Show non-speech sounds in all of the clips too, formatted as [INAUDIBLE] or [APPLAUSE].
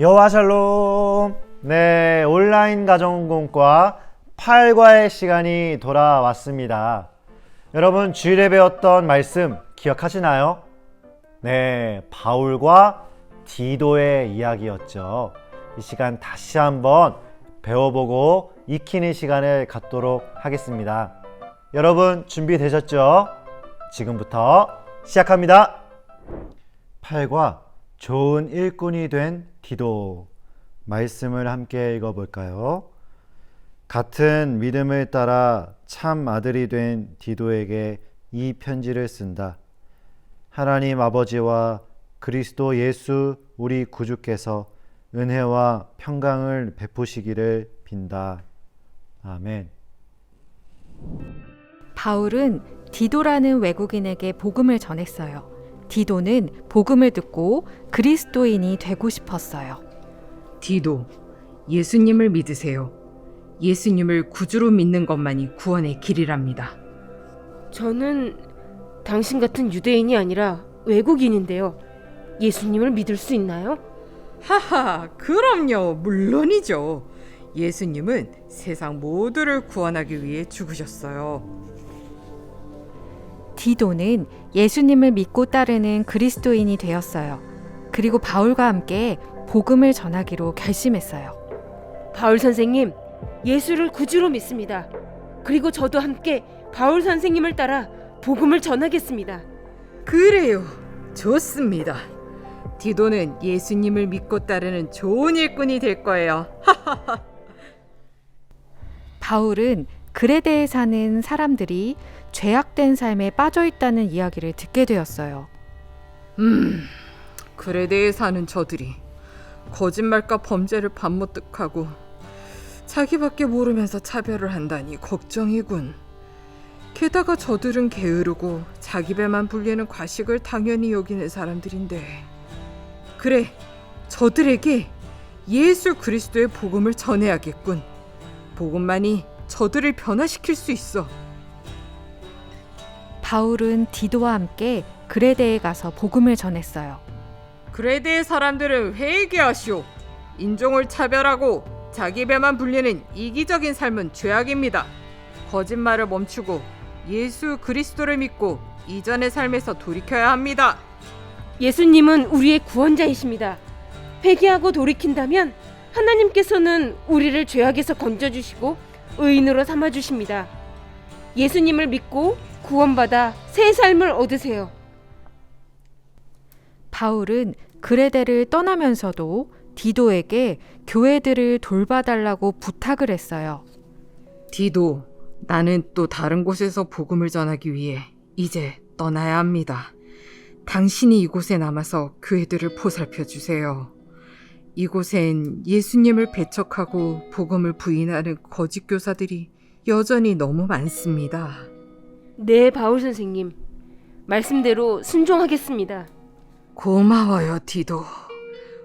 여와 샬롬. 네, 온라인 가정공과 8과의 시간이 돌아왔습니다. 여러분 주일에 배웠던 말씀 기억하시나요? 네, 바울과 디도의 이야기였죠. 이 시간 다시 한번 배워보고 익히는 시간을 갖도록 하겠습니다. 여러분 준비되셨죠? 지금부터 시작합니다. 8과 좋은 일꾼이 된 디도 말씀을 함께 읽어볼까요? 같은 믿음을 따라 참 아들이 된 디도에게 이 편지를 쓴다. 하나님 아버지와 그리스도 예수 우리 구주께서 은혜와 평강을 베푸시기를 빈다. 아멘. 바울은 디도라는 외국인에게 복음을 전했어요. 디도는 복음을 듣고 그리스도인이 되고 싶었어요. 디도, 예수님을 믿으세요. 예수님을 구주로 믿는 것만이 구원의 길이랍니다. 저는 당신 같은 유대인이 아니라 외국인인데요. 예수님을 믿을 수 있나요? 하하, 그럼요. 물론이죠. 예수님은 세상 모두를 구원하기 위해 죽으셨어요. 디도는 예수님을 믿고 따르는 그리스도인이 되었어요. 그리고 바울과 함께 복음을 전하기로 결심했어요. 바울 선생님, 예수를 구주로 믿습니다. 그리고 저도 함께 바울 선생님을 따라 복음을 전하겠습니다. 그래요. 좋습니다. 디도는 예수님을 믿고 따르는 좋은 일꾼이 될 거예요. [LAUGHS] 바울은 그레데에 사는 사람들이 죄악된 삶에 빠져 있다는 이야기를 듣게 되었어요. 음, 그레데에 사는 저들이 거짓말과 범죄를 반모득하고 자기밖에 모르면서 차별을 한다니 걱정이군. 게다가 저들은 게으르고 자기 배만 불리는 과식을 당연히 여기는 사람들인데 그래 저들에게 예수 그리스도의 복음을 전해야겠군. 복음만이 저들을 변화시킬 수 있어. 바울은 디도와 함께 그레데에 가서 복음을 전했어요. 그레데의 사람들은 회개하시오. 인종을 차별하고 자기 배만 불리는 이기적인 삶은 죄악입니다. 거짓말을 멈추고 예수 그리스도를 믿고 이전의 삶에서 돌이켜야 합니다. 예수님은 우리의 구원자이십니다. 회개하고 돌이킨다면 하나님께서는 우리를 죄악에서 건져주시고 의인으로 삼아 주십니다. 예수님을 믿고 구원받아 새 삶을 얻으세요. 바울은 그레데를 떠나면서도 디도에게 교회들을 돌봐달라고 부탁을 했어요. 디도, 나는 또 다른 곳에서 복음을 전하기 위해 이제 떠나야 합니다. 당신이 이곳에 남아서 교회들을 보살펴 주세요. 이곳엔 예수님을 배척하고 복음을 부인하는 거짓 교사들이 여전히 너무 많습니다. 네, 바울 선생님. 말씀대로 순종하겠습니다. 고마워요, 디도.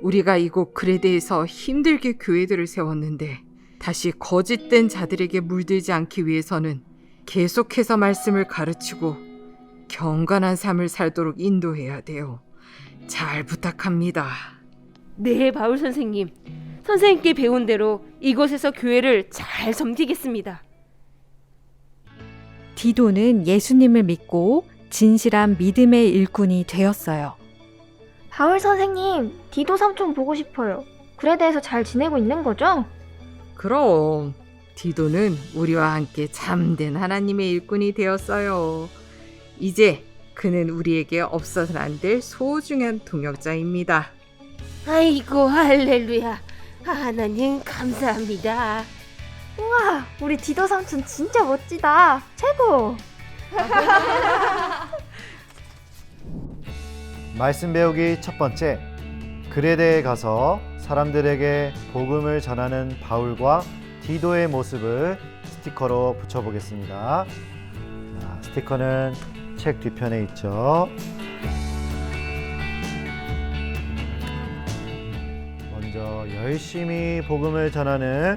우리가 이곳 그레데에서 힘들게 교회들을 세웠는데 다시 거짓된 자들에게 물들지 않기 위해서는 계속해서 말씀을 가르치고 경건한 삶을 살도록 인도해야 돼요. 잘 부탁합니다. 네, 바울 선생님. 선생님께 배운 대로 이곳에서 교회를 잘 섬기겠습니다. 디도는 예수님을 믿고 진실한 믿음의 일꾼이 되었어요. 바울 선생님, 디도 삼촌 보고 싶어요. 그레데에서 잘 지내고 있는 거죠? 그럼 디도는 우리와 함께 참된 하나님의 일꾼이 되었어요. 이제 그는 우리에게 없어서는 안 될 소중한 동역자입니다. 아이고, 할렐루야. 하나님 감사합니다. 우와, 우리 디도 삼촌 진짜 멋지다. 최고! [LAUGHS] 말씀 배우기 첫 번째. 그레데에 가서 사람들에게 복음을 전하는 바울과 디도의 모습을 스티커로 붙여보겠습니다. 자, 스티커는 책 뒤편에 있죠. 열심히 복음을 전하는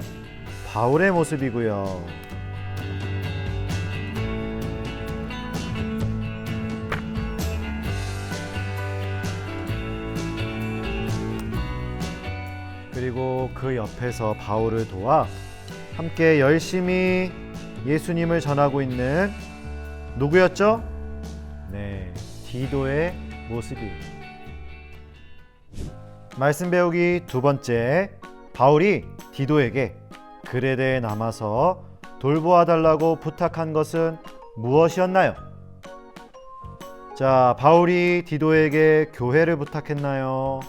바울의 모습이고요. 그리고 그 옆에서 바울을 도와 함께 열심히 예수님을 전하고 있는 누구였죠? 네, 디도의 모습이에요. 말씀 배우기 두 번째, 바울이 디도에게 그레데에 남아서 돌보아 달라고 부탁한 것은 무엇이었나요? 자, 바울이 디도에게 교회를 부탁했나요?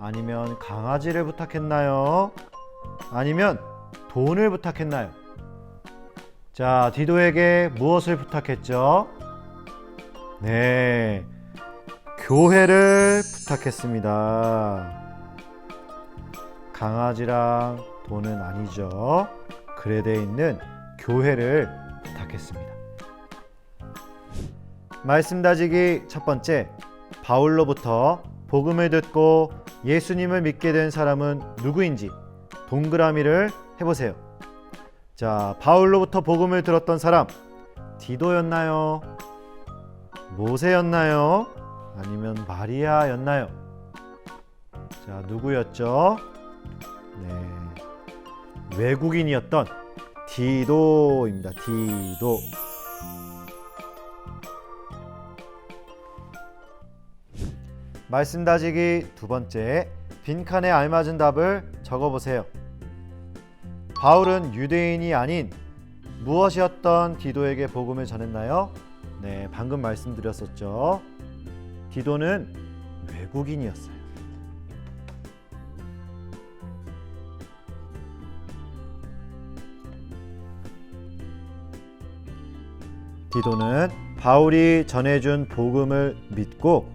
아니면 강아지를 부탁했나요? 아니면 돈을 부탁했나요? 자, 디도에게 무엇을 부탁했죠? 네, 교회를 부탁했습니다. 강아지랑 돈은 아니죠. 그레데에 있는 교회를 부탁했습니다. 말씀 다지기 첫 번째, 바울로부터 복음을 듣고 예수님을 믿게 된 사람은 누구인지 동그라미를 해보세요. 자, 바울로부터 복음을 들었던 사람, 디도였나요? 모세였나요? 아니면 마리아였나요? 자, 누구였죠? 네. 외국인이었던 디도입니다. 디도. 말씀 다지기 두 번째 빈칸에 알맞은 답을 적어 보세요. 바울은 유대인이 아닌 무엇이었던 디도에게 복음을 전했나요? 네, 방금 말씀드렸었죠. 디도는 외국인이었어요. 디도는 바울이 전해준 복음을 믿고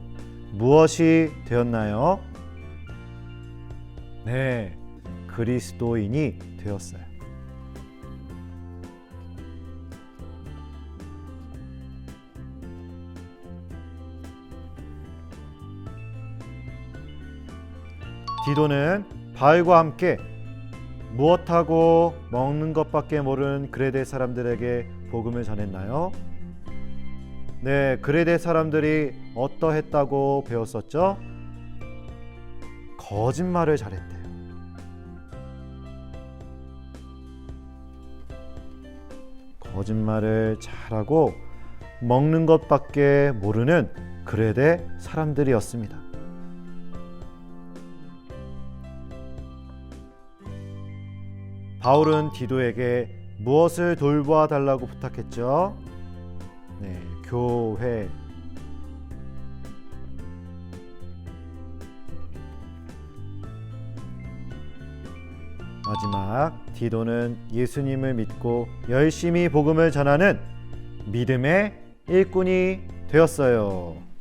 무엇이 되었나요? 네, 그리스도인이 되었어요. 디도는 바울과 함께 무엇하고 먹는 것밖에 모르는 그레데 사람들에게 복음을 전했나요? 네, 그레데 사람들이 어떠했다고 배웠었죠? 거짓말을 잘했대요. 거짓말을 잘하고 먹는 것밖에 모르는 그레데 사람들이었습니다. 바울은 디도에게 무엇을 돌보아 달라고 부탁했죠? 네, 교회. 마지막 디도는 예수님을 믿고 열심히 복음을 전하는 믿음의 일꾼이 되었어요.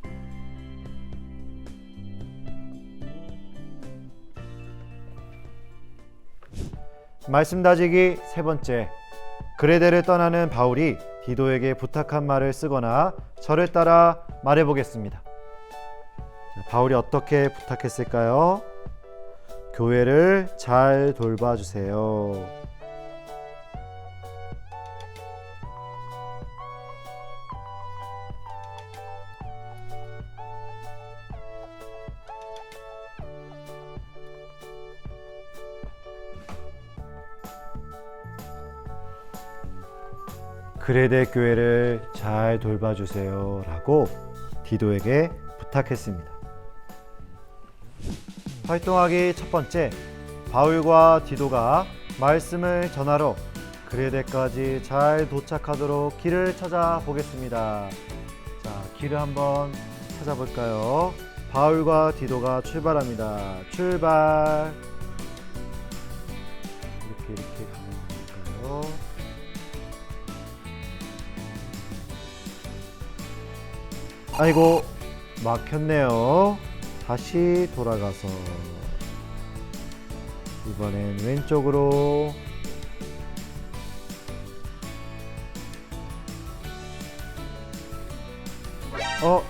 말씀 다지기 세 번째. 그레데를 떠나는 바울이 디도에게 부탁한 말을 쓰거나 저를 따라 말해 보겠습니다. 바울이 어떻게 부탁했을까요? 교회를 잘 돌봐주세요. 그레데 교회를 잘 돌봐주세요. 라고 디도에게 부탁했습니다. 활동하기 첫 번째, 바울과 디도가 말씀을 전하러 그레데까지 잘 도착하도록 길을 찾아보겠습니다. 자, 길을 한번 찾아볼까요? 바울과 디도가 출발합니다. 출발! 이렇게 이렇게 아이고 막혔네요. 다시 돌아가서 이번엔 왼쪽으로 어?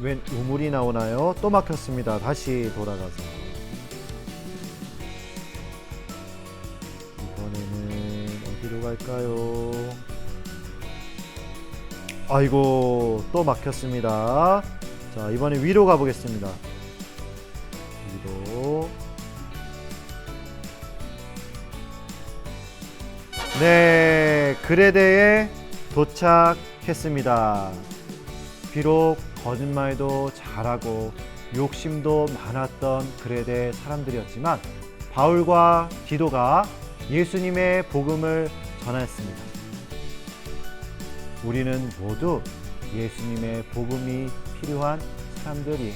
웬 우물이 나오나요? 또 막혔습니다. 다시 돌아가서 이번에는 어디로 갈까요? 아이고 또 막혔습니다. 자 이번에 위로 가보겠습니다. 위로. 네 그레데에 도착했습니다. 비록 거짓말도 잘하고 욕심도 많았던 그레데 사람들이었지만 바울과 디도가 예수님의 복음을 전하였습니다. 우리는 모두 예수님의 복음이 필요한 사람들이에요.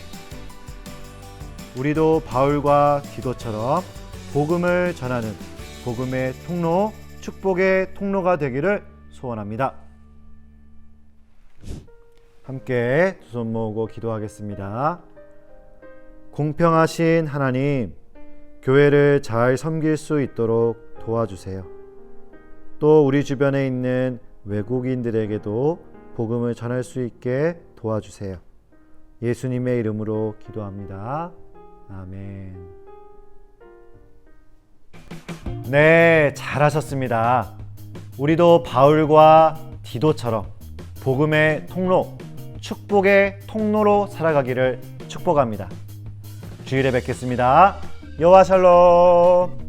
우리도 바울과 디도처럼 복음을 전하는 복음의 통로, 축복의 통로가 되기를 소원합니다. 함께 두 손 모으고 기도하겠습니다. 공평하신 하나님, 교회를 잘 섬길 수 있도록 도와주세요. 또 우리 주변에 있는 외국인들에게도 복음을 전할 수 있게 도와주세요. 예수님의 이름으로 기도합니다. 아멘. 네, 잘하셨습니다. 우리도 바울과 디도처럼 복음의 통로, 축복의 통로로 살아가기를 축복합니다. 주일에 뵙겠습니다. 여와 샬롬.